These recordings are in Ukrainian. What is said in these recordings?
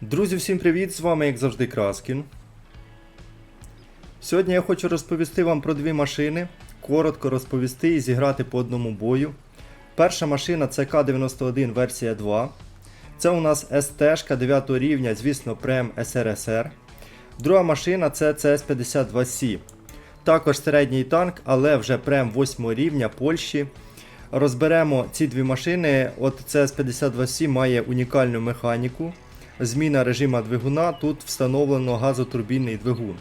Друзі, всім привіт! З вами, як завжди, Краскін. Сьогодні я хочу розповісти вам про дві машини, коротко розповісти і зіграти по одному бою. Перша машина це К-91 версія 2. Це у нас СТ 9 рівня, звісно, прем СРСР. Друга машина це CS52C. Також середній танк, але вже прем 8 рівня Польщі. Розберемо ці дві машини. От CS52C має унікальну механіку. Зміна режима двигуна, тут встановлено газотурбінний двигун.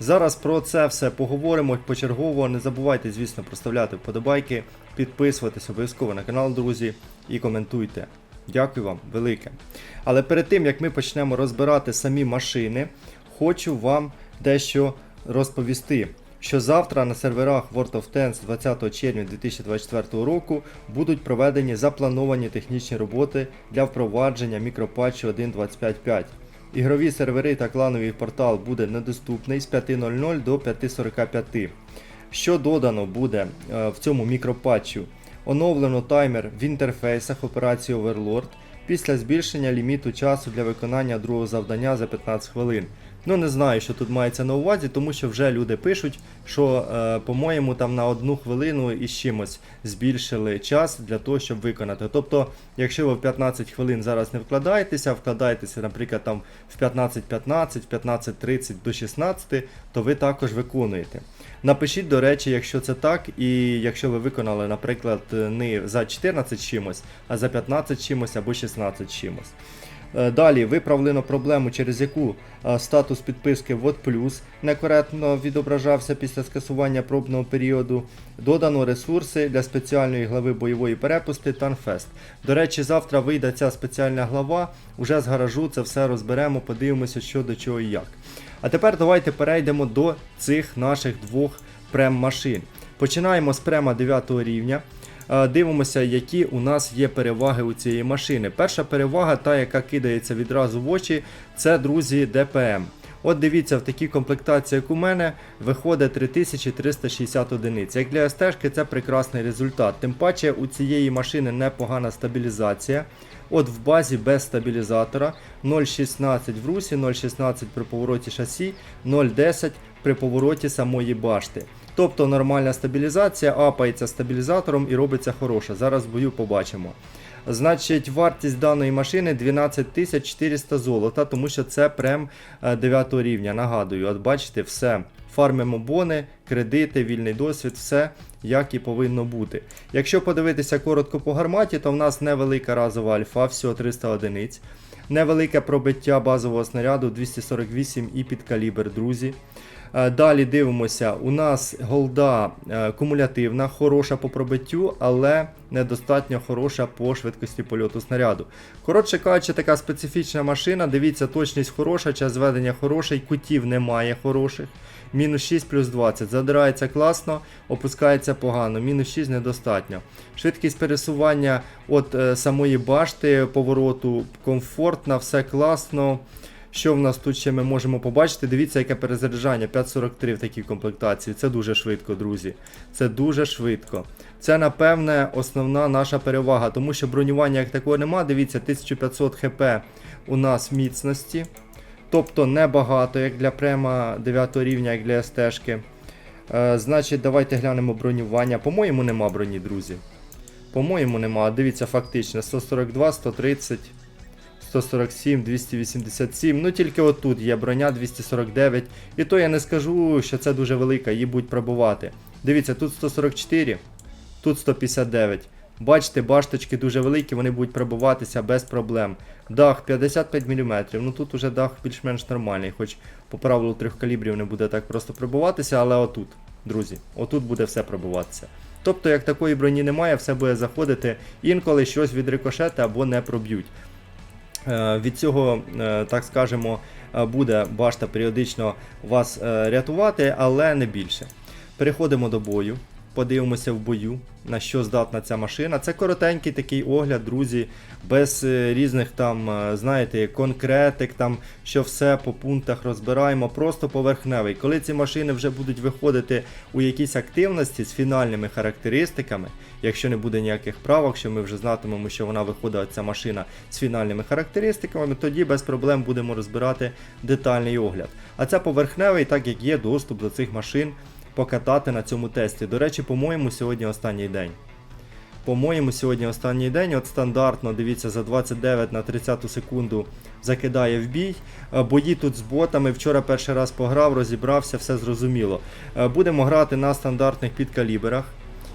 Зараз про це все поговоримо почергово. Не забувайте, звісно, проставляти вподобайки, підписуватись обов'язково на канал, друзі, і коментуйте. Дякую вам велике. Але перед тим як ми почнемо розбирати самі машини, хочу вам дещо розповісти. Що завтра на серверах World of Tanks 20 червня 2024 року будуть проведені заплановані технічні роботи для впровадження мікропатчу 1.25.5. Ігрові сервери та клановий портал буде недоступний з 5.00 до 5.45. Що додано буде е, в цьому мікропатчу? Оновлено таймер в інтерфейсах операції Overlord після збільшення ліміту часу для виконання другого завдання за 15 хвилин. Ну не знаю, що тут мається на увазі, тому що вже люди пишуть, що, е, по-моєму, там на одну хвилину і чимось збільшили час для того, щоб виконати. Тобто, якщо ви в 15 хвилин зараз не вкладаєтеся, вкладаєтеся, наприклад, там в 15.15, в 15.30 до 16, то ви також виконуєте. Напишіть, до речі, якщо це так, і якщо ви виконали, наприклад, не за 14 чимось, а за 15 чимось або 16 чимось. Е, Далі виправлено проблему, через яку е, статус підписки VOD Plus некоректно відображався після скасування пробного періоду. Додано ресурси для спеціальної глави бойової перепусти Танфест. До речі, завтра вийде ця спеціальна глава. Уже з гаражу це все розберемо, подивимося, що до чого і як. А тепер давайте перейдемо до цих наших двох прем-машин. Починаємо з према 9 рівня. Е, Дивимося, які у нас є переваги у цієї машини. Перша перевага, та яка кидається відразу в очі, це друзі ДПМ. От дивіться, в такій комплектації, як у мене, виходить 3360 одиниць. Як для СТ це прекрасний результат. Тим паче у цієї машини непогана стабілізація. От в базі без стабілізатора 0,16 в русі, 0,16 при повороті шасі, 0,10 при повороті самої башти. Тобто нормальна стабілізація, апається стабілізатором і робиться хороша. Зараз в бою побачимо. Значить, вартість даної машини 12 400 золота, тому що це прем 9 рівня. Нагадую, от бачите, все. Фармимо бони, кредити, вільний досвід, все як і повинно бути. Якщо подивитися коротко по гарматі, то в нас невелика разова альфа, всього 300 одиниць. Невелике пробиття базового снаряду 248 і під калібр, друзі. Е, Далі дивимося, у нас голда е, кумулятивна, хороша по пробиттю, але недостатньо хороша по швидкості польоту снаряду. Коротше кажучи, така специфічна машина. Дивіться, точність хороша, час зведення хороший, кутів немає хороших. Мінус 6 плюс 20. Задирається класно, опускається погано, мінус 6 недостатньо. Швидкість пересування от е, самої башти, повороту комфортна, все класно. Що в нас тут ще ми можемо побачити? Дивіться, яке перезаряджання 5.43 в такій комплектації. Це дуже швидко, друзі. Це дуже швидко. Це, напевне, основна наша перевага, тому що бронювання як такого нема. Дивіться, 1500 хп у нас міцності. Тобто небагато, як для према 9 рівня, як для СТ-шки. Е, значить, давайте глянемо бронювання. По-моєму, нема броні, друзі. По-моєму, нема. Дивіться, фактично 142, 130. 147, 287. Ну тільки отут є броня 249. І то я не скажу, що це дуже велика, її будуть пробувати. Дивіться, тут 144, тут 159. Бачите, башточки дуже великі, вони будуть пробиватися без проблем. Дах 55 мм. Ну тут уже дах більш-менш нормальний, хоч по правилу трьох калібрів не буде так просто пробиватися, але отут, друзі, отут буде все пробиватися. Тобто, як такої броні немає, все буде заходити, інколи щось від рикошета або не проб'ють. Е, Від цього, е, так скажемо, е, буде башта періодично вас рятувати, але не більше. Переходимо до бою. Подивимося в бою, на що здатна ця машина. Це коротенький такий огляд, друзі, без е, різних там, е, знаєте, конкретик, там, що все по пунктах розбираємо, просто поверхневий. Коли ці машини вже будуть виходити у якісь активності з фінальними характеристиками, якщо не буде ніяких правок, що ми вже знатимемо, що вона виходить ця машина з фінальними характеристиками, тоді без проблем будемо розбирати детальний огляд. А це поверхневий, так як є доступ до цих машин покатати на цьому тесті. До речі, по-моєму, сьогодні останній день. По-моєму, сьогодні останній день. От стандартно, дивіться, за 29 на 30 секунду закидає в бій. Е, Бої тут з ботами. Вчора перший раз пограв, розібрався, все зрозуміло. Е, Будемо грати на стандартних підкаліберах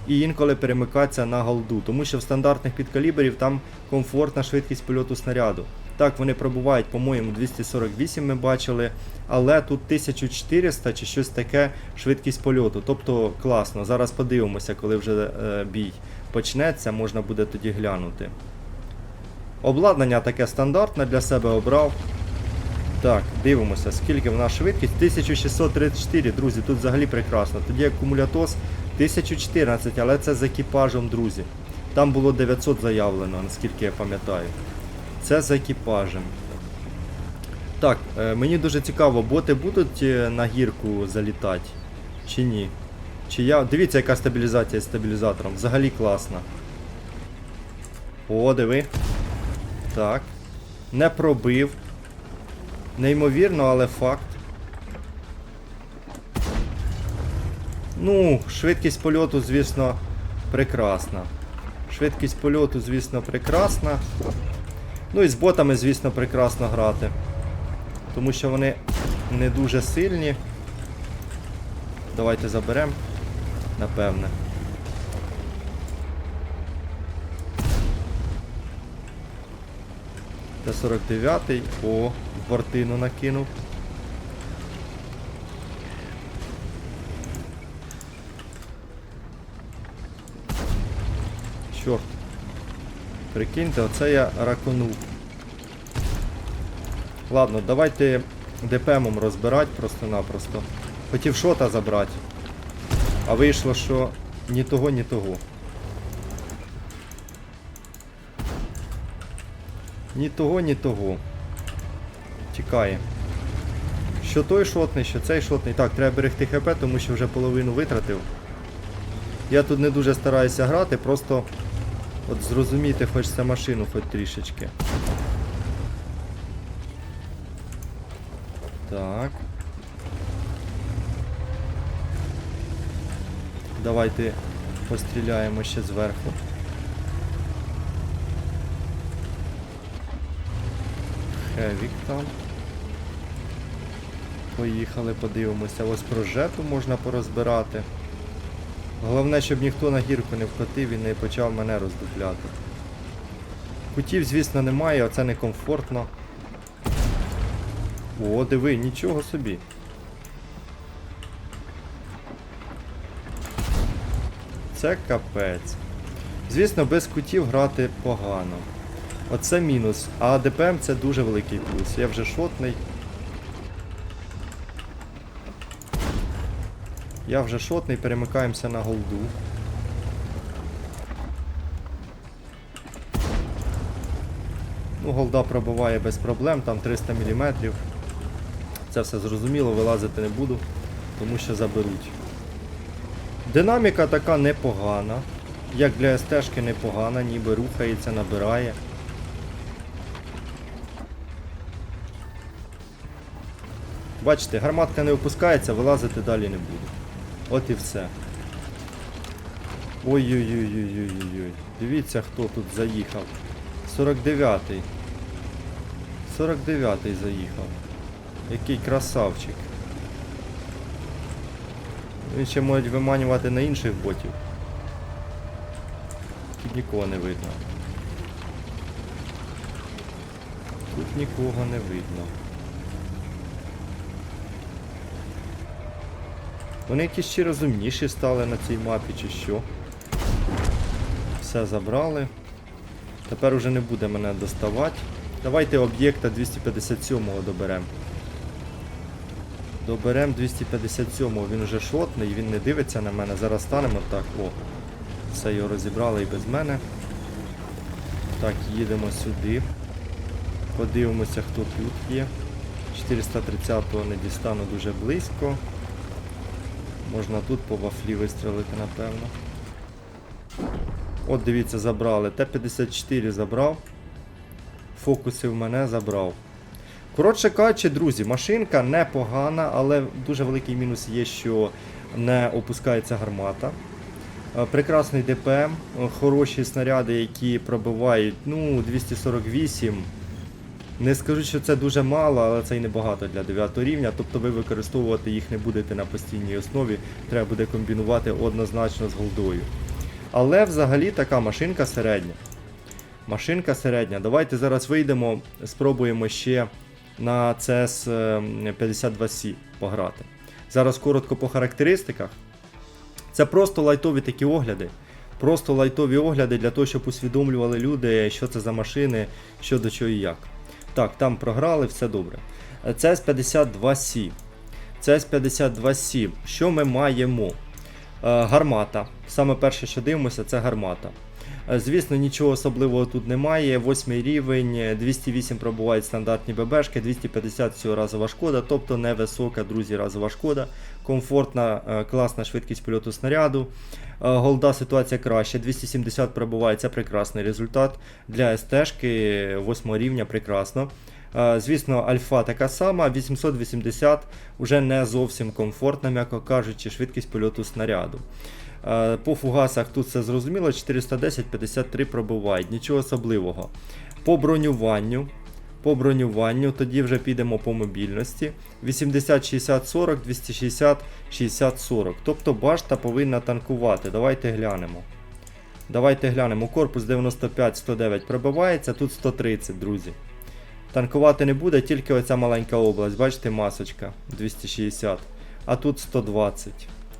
і інколи перемикатися на голду, тому що в стандартних підкаліберів там комфортна швидкість польоту снаряду. Так, вони пробувають, по-моєму, 248 ми бачили, але тут 1400 чи щось таке швидкість польоту. Тобто класно. Зараз подивимося, коли вже е, бій почнеться, можна буде тоді глянути. Обладнання таке стандартне для себе обрав. Так, дивимося, скільки в нас швидкість. 1634, друзі, тут взагалі прекрасно. Тоді акумулятос 1014, але це з екіпажем, друзі. Там було 900 заявлено, наскільки я пам'ятаю. Це з екіпажем. Так, е, мені дуже цікаво, боти будуть е, на гірку залітати? Чи ні? Чи я. Дивіться, яка стабілізація з стабілізатором. Взагалі класна. О, диви. Так. Не пробив. Неймовірно, але факт. Ну, швидкість польоту, звісно, прекрасна. Швидкість польоту, звісно, прекрасна. Ну і з ботами, звісно, прекрасно грати. Тому що вони не дуже сильні. Давайте заберемо, напевне. Т-49, о, бортину накинув. Чорт. Прикиньте, оце я раконув. Ладно, давайте ДПМом розбирати просто-напросто. Хотів шота забрати. А вийшло, що ні того, ні того. Ні того, ні того. Тікає. Що той шотний, що цей шотний. Так, треба берегти ХП, тому що вже половину витратив. Я тут не дуже стараюся грати, просто от зрозуміти хочеться машину хоч трішечки. Так. Давайте постріляємо ще зверху. Хевік там. Поїхали, подивимося. Ось про жету можна порозбирати. Головне, щоб ніхто на гірку не вкотив і не почав мене роздупляти. Кутів, звісно, немає, оце некомфортно. О, диви, нічого собі. Це капець. Звісно, без кутів грати погано. Оце мінус. А ДПМ це дуже великий плюс. Я вже шотний. Я вже шотний, перемикаємося на голду. Ну, голда пробиває без проблем, там 300 мм. Це все зрозуміло, вилазити не буду, тому що заберуть. Динаміка така непогана. Як для СТ-шки непогана, ніби рухається, набирає. Бачите, гарматка не опускається, вилазити далі не буду. От і все. Ой-ой-ой-ой-ой-ой. Дивіться, хто тут заїхав. 49-й. 49-й заїхав. Який красавчик. Він ще можуть виманювати на інших ботів. Тут нікого не видно. Тут нікого не видно. Вони якісь ще розумніші стали на цій мапі чи що. Все забрали. Тепер уже не буде мене доставати. Давайте об'єкта 257-го доберемо. Доберем 257 він вже шотний, він не дивиться на мене. Зараз станемо так. О. Все його розібрали і без мене. Так, їдемо сюди. Подивимося, хто тут є. 430-го не дістану дуже близько. Можна тут по вафлі вистрелити, напевно. От дивіться, забрали. Т-54 забрав. Фокуси в мене забрав. Коротше кажучи, друзі, машинка непогана, але дуже великий мінус є, що не опускається гармата. Е, Прекрасний ДПМ, е, хороші снаряди, які пробивають ну, 248. Не скажу, що це дуже мало, але це і небагато для 9 рівня. Тобто ви використовувати їх не будете на постійній основі, треба буде комбінувати однозначно з голдою. Але взагалі така машинка середня. Машинка середня. Давайте зараз вийдемо, спробуємо ще на CS 52C пограти. Зараз коротко по характеристиках. Це просто лайтові такі огляди. Просто лайтові огляди для того, щоб усвідомлювали люди, що це за машини, що до чого і як. Так, там програли, все добре. CS 52C. CS 52C. Що ми маємо? Е, Гармата. Саме перше, що дивимося, це гармата. Е, Звісно, нічого особливого тут немає. Восьмий рівень, е, 208 пробувають стандартні ББшки, 250 всього разова шкода, тобто невисока, друзі, разова шкода. Комфортна, е, класна швидкість польоту снаряду. Е, Голда ситуація краще. 270 пробуває, це прекрасний результат. Для СТ-шки 8 рівня прекрасно. Е, Звісно, альфа така сама, 880 вже не зовсім комфортна, м'яко кажучи, швидкість польоту снаряду. Е, По фугасах тут все зрозуміло, 410-53 пробувають, нічого особливого. По бронюванню. По бронюванню, тоді вже підемо по мобільності. 80, 60, 40, 260, 60, 40. Тобто башта повинна танкувати. Давайте глянемо. Давайте глянемо. Корпус 95-109 пробивається, тут 130, друзі. Танкувати не буде, тільки оця маленька область. Бачите, масочка 260, а тут 120.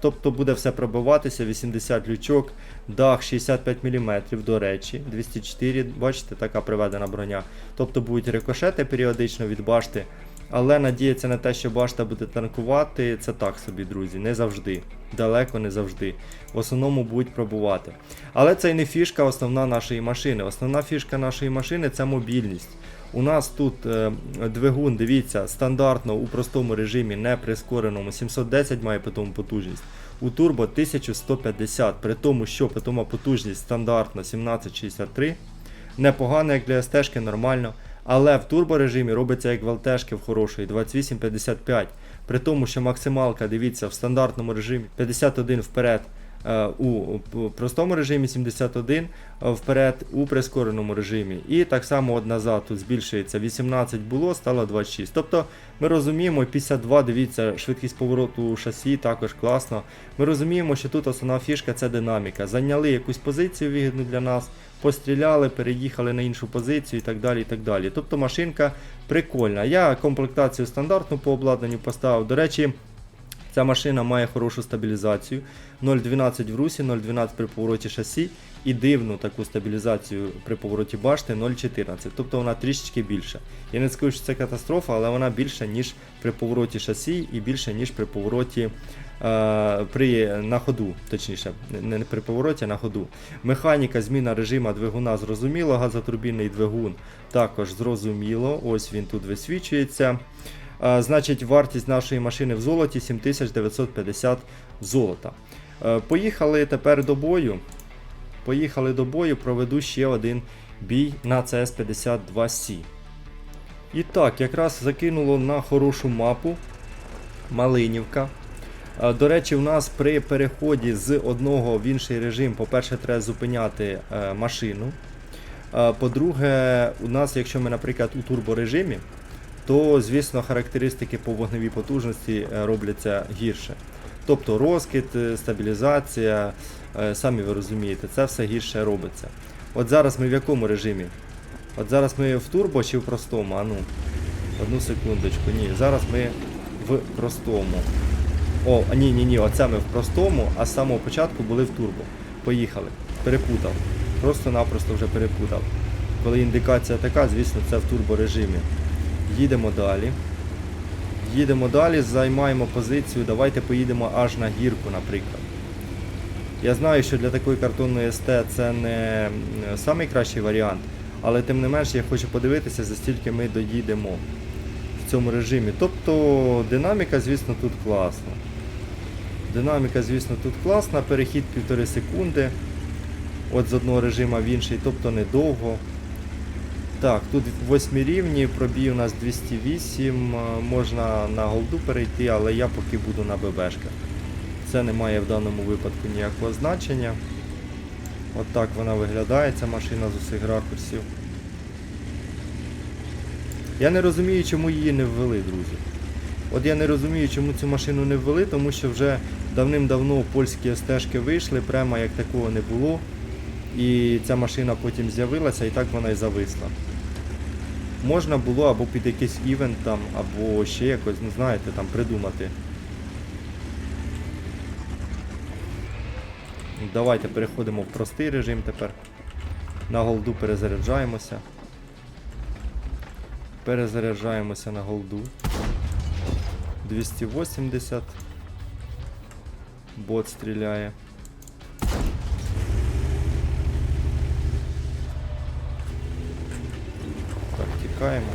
Тобто буде все пробиватися, 80 лючок, дах 65 мм, до речі, 204, бачите, така приведена броня. Тобто будуть рикошети періодично від башти. Але надіятися на те, що башта буде танкувати, це так собі, друзі, не завжди. Далеко не завжди. В основному будуть пробувати. Але це не фішка основна нашої машини. Основна фішка нашої машини це мобільність. У нас тут е, двигун, дивіться, стандартно у простому режимі, не прискореному, 710 має питому потужність. У турбо 1150, при тому, що питома потужність стандартно 1763. Непогано, як для СТ, нормально. Але в турборежимі робиться як в ЛТшки в хорошої 28-55. При тому, що максималка, дивіться, в стандартному режимі 51 вперед. Е, У простому режимі 71 е, вперед у прискореному режимі. І так само от назад тут збільшується 18 було, стало 26. Тобто ми розуміємо, 52, дивіться, швидкість повороту шасі також класно. Ми розуміємо, що тут основна фішка це динаміка. Зайняли якусь позицію вигідну для нас, постріляли, переїхали на іншу позицію і так далі. і так далі. Тобто машинка прикольна. Я комплектацію стандартну по обладнанню поставив. До речі, Ця машина має хорошу стабілізацію. 0,12 в русі, 0,12 при повороті шасі і дивну таку стабілізацію при повороті башти 0,14. Тобто вона трішечки більша. Я не скажу, що це катастрофа, але вона більша, ніж при повороті шасі і більша, ніж при повороті е, при, на ходу, точніше, не при повороті, а на ходу. Механіка, зміна режима двигуна зрозуміло, газотурбінний двигун також зрозуміло. Ось він тут висвічується. Значить, вартість нашої машини в золоті 7950 золота. Е, Поїхали тепер до бою. Поїхали до бою, проведу ще один бій на CS52C. І так, якраз закинуло на хорошу мапу Малинівка. Е, До речі, у нас при переході з одного в інший режим, по-перше, треба зупиняти е, машину. По-друге, у нас, якщо ми, наприклад, у турборежимі, то, звісно, характеристики по вогневій потужності е, робляться гірше. Тобто розкид, е, стабілізація, е, самі ви розумієте, це все гірше робиться. От зараз ми в якому режимі? От зараз ми в турбо чи в простому? А ну, одну секундочку. Ні, зараз ми в простому. О, ні, ні, ні, оце ми в простому, а з самого початку були в турбо. Поїхали. Перепутав. Просто-напросто вже перепутав. Коли індикація така, звісно, це в турборежимі. Їдемо далі. Їдемо далі, займаємо позицію. Давайте поїдемо аж на гірку, наприклад. Я знаю, що для такої картонної СТ це не м, самий кращий варіант, але тим не менш я хочу подивитися, за стільки ми доїдемо в цьому режимі. Тобто динаміка, звісно, тут класна. Динаміка, звісно, тут класна, перехід півтори секунди. От з одного режиму в інший, тобто недовго. Так, тут 8 рівні, пробій у нас 208, е, можна на голду перейти, але я поки буду на ББшках. Це не має в даному випадку ніякого значення. От так вона виглядає, ця машина з усіх ракурсів. Я не розумію, чому її не ввели, друзі. От я не розумію, чому цю машину не ввели, тому що вже давним-давно польські стежки вийшли, прямо як такого не було. І ця машина потім з'явилася і так вона і зависла. Можна було або під якийсь івент там, або ще якось, ну знаєте, там придумати. Давайте переходимо в простий режим тепер. На голду перезаряджаємося. Перезаряджаємося на голду. 280. Бот стріляє. Так, тікаємо.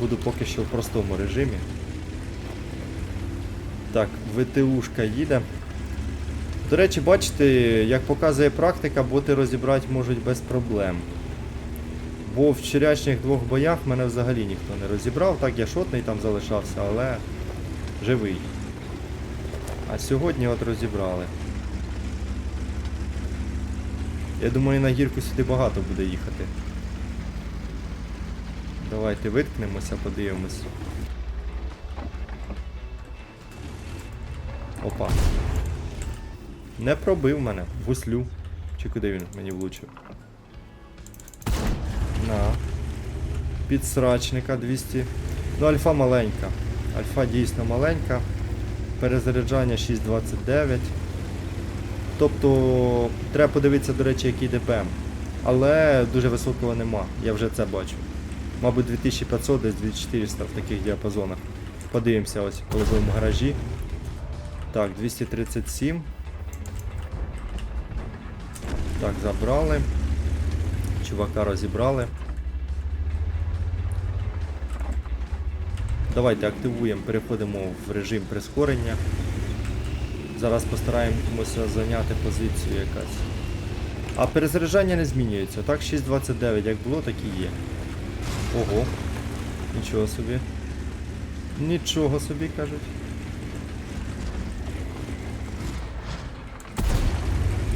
Буду поки що в простому режимі. Так, ВТУшка їде. До речі, бачите, як показує практика, боти розібрати можуть без проблем. Бо в вчорашніх двох боях мене взагалі ніхто не розібрав, так я шотний там залишався, але живий. А сьогодні от розібрали. Я думаю, на гірку сюди багато буде їхати. Давайте виткнемося, подивимось. Опа. Не пробив мене. Гуслю. Чи куди він мені влучив? На. Підсрачника 200. Ну, альфа маленька. Альфа дійсно маленька. Перезаряджання 6.29. Тобто треба подивитися, до речі, який ДПМ. Але дуже високого нема, я вже це бачу. Мабуть, 2500, десь 2400 в таких діапазонах. Подивимося ось, коли будемо в гаражі. Так, 237. Так, забрали. Чувака розібрали. Давайте активуємо, переходимо в режим прискорення. Зараз постараємося зайняти позицію якась. А перезаряджання не змінюється. Так, 6.29 як було, так і є. Ого. Нічого собі. Нічого собі кажуть.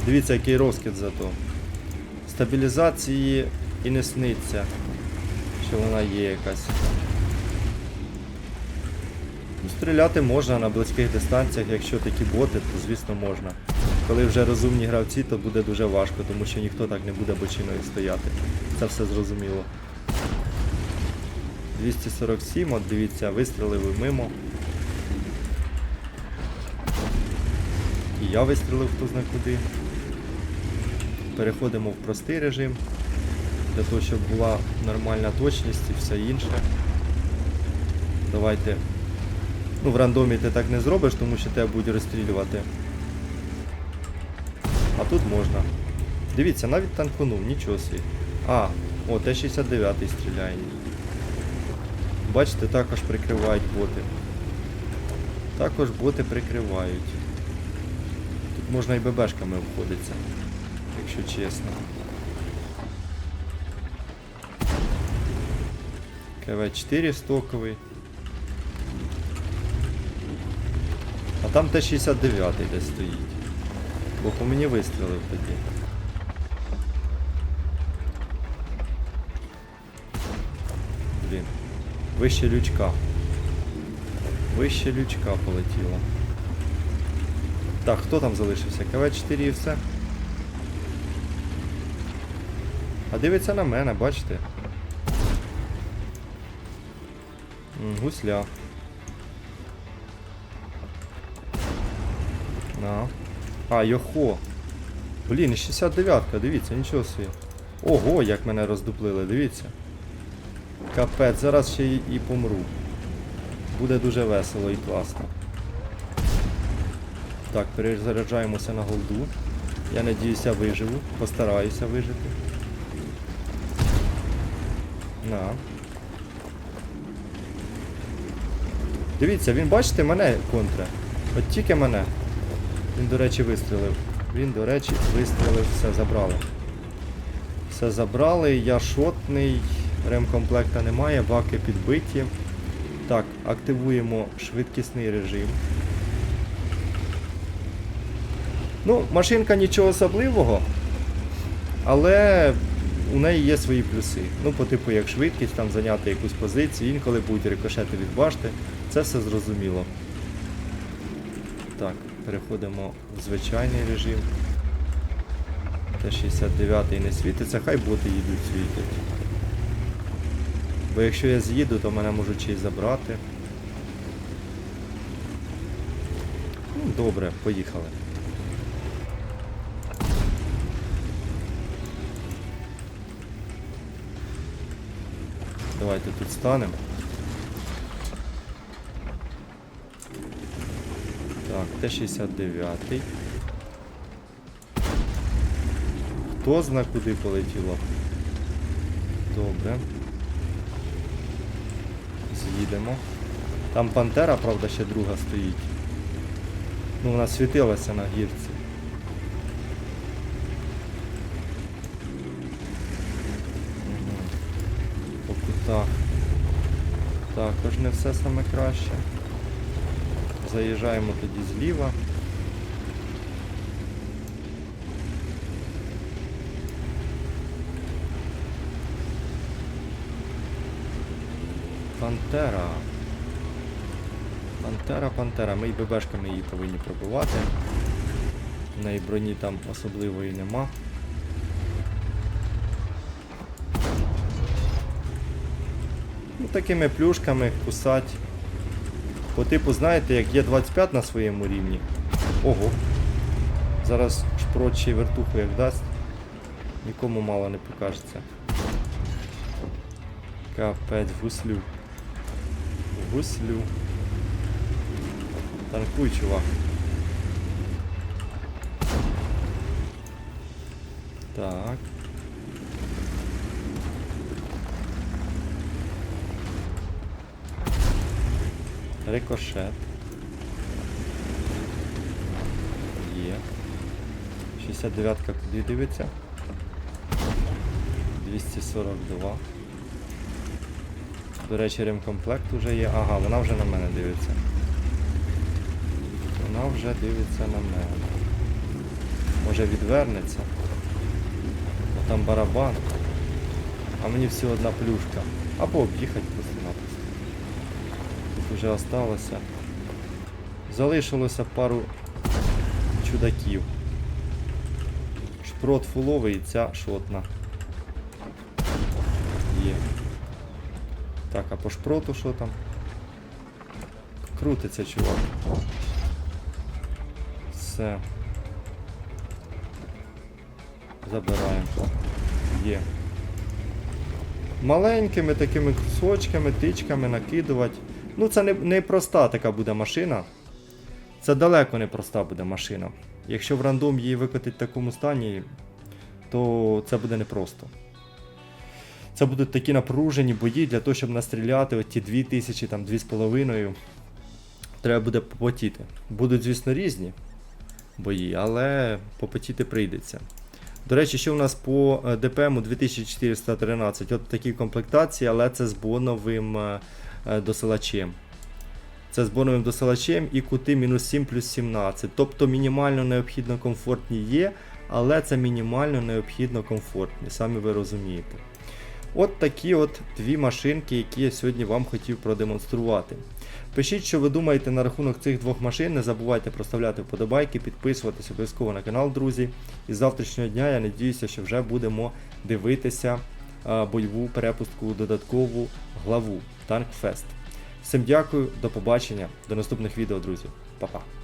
Дивіться, який розкид зато. Стабілізації і не сниться, що вона є якась. Ну, Стріляти можна на близьких дистанціях, якщо такі боти, то звісно можна. Коли вже розумні гравці, то буде дуже важко, тому що ніхто так не буде бочиною стояти. Це все зрозуміло. 247, от дивіться, вистрілив мимо. І я вистрілив хто зна куди. Переходимо в простий режим, для того, щоб була нормальна точність і все інше. Давайте. Ну, в рандомі ти так не зробиш, тому що тебе будуть розстрілювати. А тут можна. Дивіться, навіть танкунув, нічого собі. А, о, Т-69 стріляє. Бачите, також прикривають боти. Також боти прикривають. Тут можна і ББшками обходитися, якщо чесно. КВ-4 стоковий. А там Т-69 десь стоїть. Бо по мені вистрілив тоді. Вище лючка. Вище лючка полетіло. Так, хто там залишився? КВ-4 і все. А дивиться на мене, бачите? Гусля. На. А, йохо. Блін, і 69-ка, дивіться, нічого собі. Ого, як мене роздуплили, дивіться. Капець, зараз ще і помру. буде дуже весело і класно. Так, перезаряджаємося на голду. Я надіюся виживу, постараюся вижити. На. Дивіться, він бачите мене контре. От тільки мене. Він, до речі, вистрілив. Він, до речі, вистрілив, все забрали. Все забрали, я шотний, ремкомплекта немає, баки підбиті. Так, активуємо швидкісний режим. Ну, машинка нічого особливого, але у неї є свої плюси. Ну, по типу, як швидкість, там зайняти якусь позицію, інколи будуть рикошети від башти. Це все зрозуміло. Так, переходимо в звичайний режим. Т-69 не світиться, хай боти їдуть світять. Бо якщо я з'їду, то мене можуть ще забрати. Ну, добре, поїхали. Давайте тут станемо. Так, Т-69. Хто зна куди полетіло? Добре. З'їдемо. Там пантера, правда, ще друга стоїть. Ну, вона світилася на гірці. По кутах. Також не все саме краще. Заїжджаємо тоді зліва. Пантера. Пантера, пантера. Ми і ББшками її повинні пробивати. В неї броні там особливої нема. Ну, такими плюшками кусать. По типу, знаєте, як є 25 на своєму рівні. Ого. Зараз й вертуху як дасть. Нікому мало не покажеться. Капець, гуслю. Гуслю. Танкуй, чувак. Так. Рикошет. Є. 69-ка куди дивиться? 242. До речі, ремкомплект уже є. Ага, вона вже на мене дивиться. Вона вже дивиться на мене. Може відвернеться. Бо там барабан. А мені всього одна плюшка. Або об'їхати просто-напросто. Тут вже осталося. Залишилося пару чудаків. Шпрот фуловий і ця шотна. Так, а по шпроту що там? Крутиться, чувак. Все. Забираємо. Є. Маленькими такими кусочками, тичками накидувати. Ну, це не, не проста така буде машина. Це далеко не проста буде машина. Якщо в рандом її викотить в такому стані, то це буде непросто. Це будуть такі напружені бої для того, щоб настріляти от ті 2000, там 2,5. Треба буде попотіти. Будуть, звісно, різні бої, але попотіти прийдеться. До речі, що у нас по е, ДПМу 2413. От такі комплектації, але це з боновим е, е, досилачем. Це з боновим досилачем і кути мінус 7 плюс 17. Тобто мінімально необхідно комфортні є, але це мінімально необхідно комфортні, самі ви розумієте. От такі от дві машинки, які я сьогодні вам хотів продемонструвати. Пишіть, що ви думаєте на рахунок цих двох машин. Не забувайте проставляти вподобайки, підписуватись обов'язково на канал, друзі. І з завтрашнього дня я надіюся, що вже будемо дивитися а, бойову перепустку додаткову главу Танкфест. Всім дякую, до побачення, до наступних відео, друзі. Па-па.